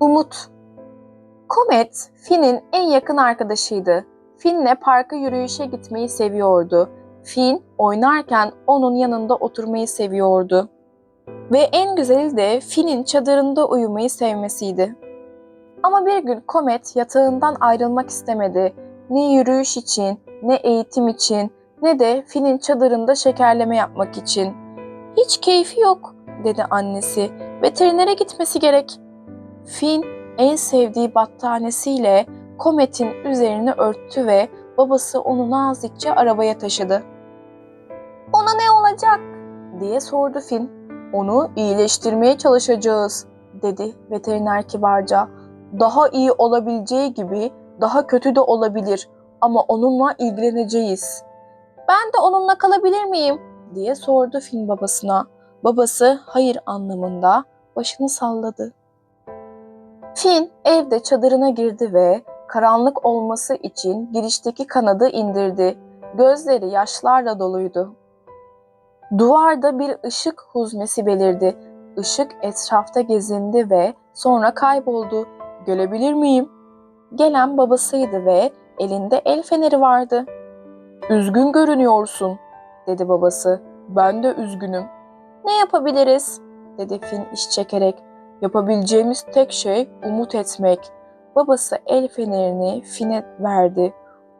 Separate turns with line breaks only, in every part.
Umut Komet, Finn'in en yakın arkadaşıydı. Finn'le parka yürüyüşe gitmeyi seviyordu. Finn oynarken onun yanında oturmayı seviyordu. Ve en güzeli de Finn'in çadırında uyumayı sevmesiydi. Ama bir gün Komet yatağından ayrılmak istemedi. Ne yürüyüş için, ne eğitim için, ne de Finn'in çadırında şekerleme yapmak için. Hiç keyfi yok, dedi annesi. Veterinere gitmesi gerek. Finn en sevdiği battaniyesiyle Komet'in üzerini örttü ve babası onu nazikçe arabaya taşıdı. Ona ne olacak? diye sordu Finn. Onu iyileştirmeye çalışacağız, dedi veteriner kibarca. Daha iyi olabileceği gibi daha kötü de olabilir ama onunla ilgileneceğiz. Ben de onunla kalabilir miyim? diye sordu Finn babasına. Babası hayır anlamında başını salladı. Finn evde çadırına girdi ve karanlık olması için girişteki kanadı indirdi. Gözleri yaşlarla doluydu. Duvarda bir ışık huzmesi belirdi. Işık etrafta gezindi ve sonra kayboldu. Görebilir miyim? Gelen babasıydı ve elinde el feneri vardı. Üzgün görünüyorsun, dedi babası. Ben de üzgünüm. Ne yapabiliriz? dedi Finn iş çekerek. Yapabileceğimiz tek şey umut etmek. Babası el fenerini Finn'e verdi.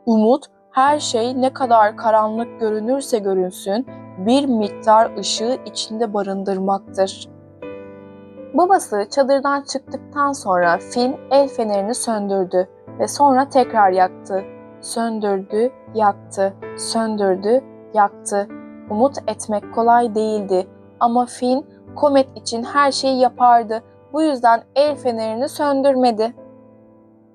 Umut, her şey ne kadar karanlık görünürse görünsün, bir miktar ışığı içinde barındırmaktır. Babası çadırdan çıktıktan sonra Finn el fenerini söndürdü ve sonra tekrar yaktı. Söndürdü, yaktı, söndürdü, yaktı. Umut etmek kolay değildi ama Finn Komet için her şeyi yapardı. Bu yüzden el fenerini söndürmedi.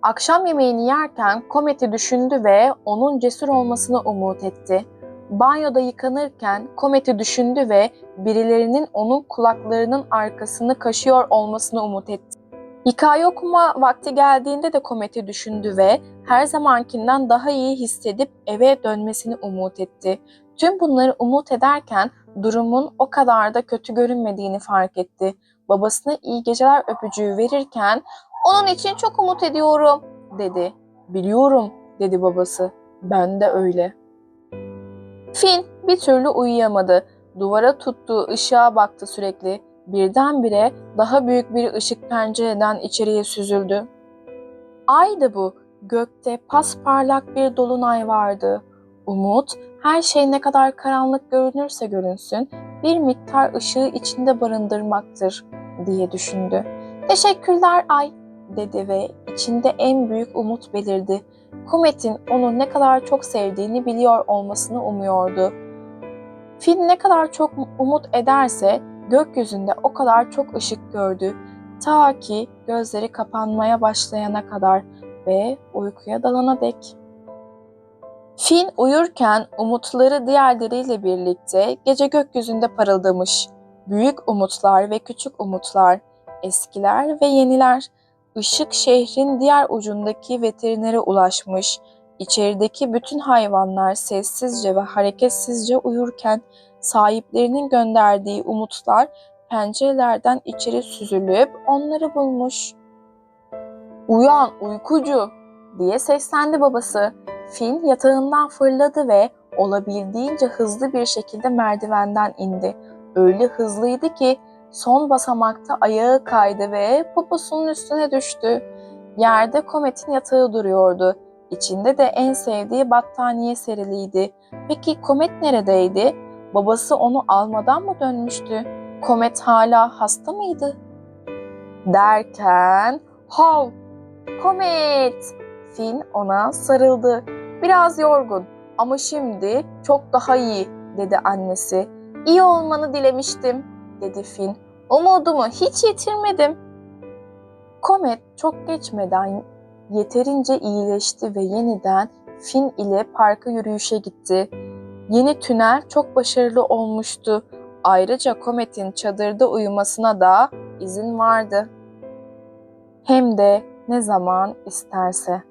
Akşam yemeğini yerken Komet'i düşündü ve onun cesur olmasını umut etti. Banyoda yıkanırken Komet'i düşündü ve birilerinin onun kulaklarının arkasını kaşıyor olmasını umut etti. Hikaye okuma vakti geldiğinde de Komet'i düşündü ve her zamankinden daha iyi hissedip eve dönmesini umut etti. Tüm bunları umut ederken durumun o kadar da kötü görünmediğini fark etti. Babasına iyi geceler öpücüğü verirken onun için çok umut ediyorum dedi. Biliyorum dedi babası. Ben de öyle. Finn bir türlü uyuyamadı. Duvara tuttuğu ışığa baktı sürekli. Birdenbire daha büyük bir ışık pencereden içeriye süzüldü. Aydı bu. Gökte pasparlak bir dolunay vardı. Umut, her şey ne kadar karanlık görünürse görünsün, bir miktar ışığı içinde barındırmaktır diye düşündü. Teşekkürler Ay dedi ve içinde en büyük umut belirdi. Komet'in onu ne kadar çok sevdiğini biliyor olmasını umuyordu. Finn ne kadar çok umut ederse gökyüzünde o kadar çok ışık gördü. Ta ki gözleri kapanmaya başlayana kadar ve uykuya dalana dek. Finn uyurken umutları diğerleriyle birlikte gece gökyüzünde parıldamış. Büyük umutlar ve küçük umutlar, eskiler ve yeniler. Işık şehrin diğer ucundaki veterinere ulaşmış. İçerideki bütün hayvanlar sessizce ve hareketsizce uyurken sahiplerinin gönderdiği umutlar pencerelerden içeri süzülüp onları bulmuş. Uyan uykucu diye seslendi babası. Finn yatağından fırladı ve olabildiğince hızlı bir şekilde merdivenden indi. Öyle hızlıydı ki son basamakta ayağı kaydı ve poposunun üstüne düştü. Yerde Komet'in yatağı duruyordu. İçinde de en sevdiği battaniye seriliydi. Peki Komet neredeydi? Babası onu almadan mı dönmüştü? Komet hala hasta mıydı? Derken, hav! Komet! Finn ona sarıldı. Biraz yorgun ama şimdi çok daha iyi dedi annesi. İyi olmanı dilemiştim dedi Finn. Umudumu hiç yitirmedim. Komet çok geçmeden yeterince iyileşti ve yeniden Finn ile parka yürüyüşe gitti. Yeni tünel çok başarılı olmuştu. Ayrıca Komet'in çadırda uyumasına da izin vardı. Hem de ne zaman isterse.